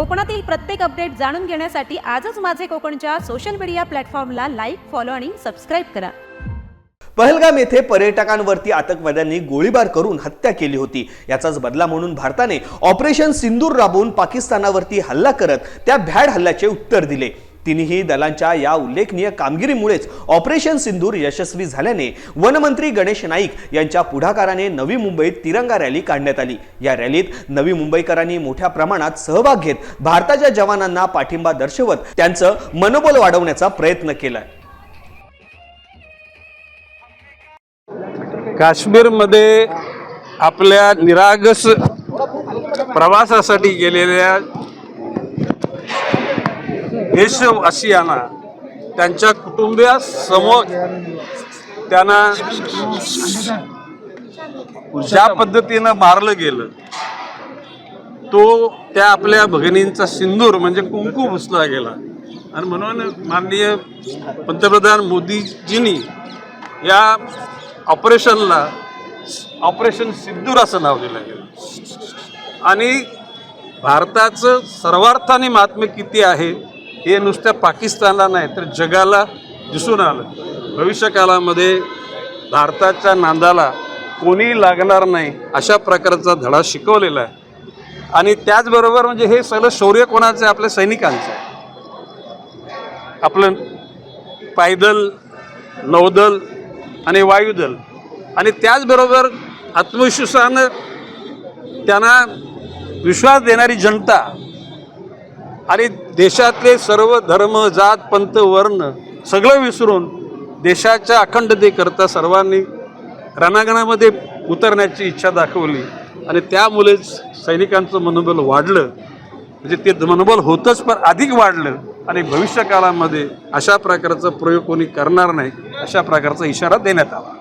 कोकणातील प्रत्येक अपडेट जाणून घेण्यासाठी आजच माझे कोकणच्या सोशल मीडिया प्लॅटफॉर्मला लाईक फॉलो आणि सबस्क्राईब करा. पहलगाम येथे पर्यटकांवरती आतंकवाद्यांनी गोळीबार करून हत्या केली होती. याचाच बदला म्हणून भारताने ऑपरेशन सिंदूर राबवून पाकिस्तानावरती हल्ला करत त्या भ्याड हल्ल्याचे उत्तर दिले. तिन्ही दलांच्या या उल्लेखनीय कामगिरीमुळेच ऑपरेशन सिंधूर यशस्वी झाल्याने वनमंत्री गणेश नाईक यांच्या पुढाकाराने नवी मुंबईत तिरंगा रॅली काढण्यात आली. या रॅलीत नवी मुंबईकरांनी मोठ्या प्रमाणात सहभाग घेत भारताच्या जवानांना पाठिंबा दर्शवत त्यांचं मनोबल वाढवण्याचा प्रयत्न केला काश्मीरमध्ये आपल्या निरागस प्रवासासाठी गेलेल्या देशवासियांना त्यांच्या कुटुंबियासमोर त्यांना ज्या पद्धतीनं मारलं गेलं तो त्या आपल्या भगिनींचा सिंदूर म्हणजे कुंकू पुसला गेला. आणि म्हणून माननीय पंतप्रधान मोदीजींनी या ऑपरेशनला ऑपरेशन सिंदूर असं नाव दिलं गेलं. आणि भारताचं सर्वार्थाने महात्म्य किती आहे हे नुसत्या पाकिस्तानला नाही तर जगाला दिसून आलं. भविष्यकालामध्ये भारताच्या नांदाला कोणी लागणार नाही अशा प्रकारचा धडा शिकवलेला आहे. आणि त्याचबरोबर म्हणजे हे सगळं शौर्य कोणाचं आहे? आपल्या सैनिकांचं आहे. आपलं पायदल नौदल आणि वायुदल. आणि त्याचबरोबर आत्मविश्वासानं त्यांना विश्वास देणारी जनता आणि देशातले सर्व धर्म जात पंत वर्ण सगळं विसरून देशाच्या अखंडतेकरता सर्वांनी रणांगणामध्ये उतरण्याची इच्छा दाखवली. आणि त्यामुळेच सैनिकांचं मनोबल वाढलं. म्हणजे ते मनोबल होतंच पण अधिक वाढलं. आणि भविष्यकाळामध्ये अशा प्रकारचा प्रयोग कोणी करणार नाही अशा प्रकारचा इशारा देण्यात आला.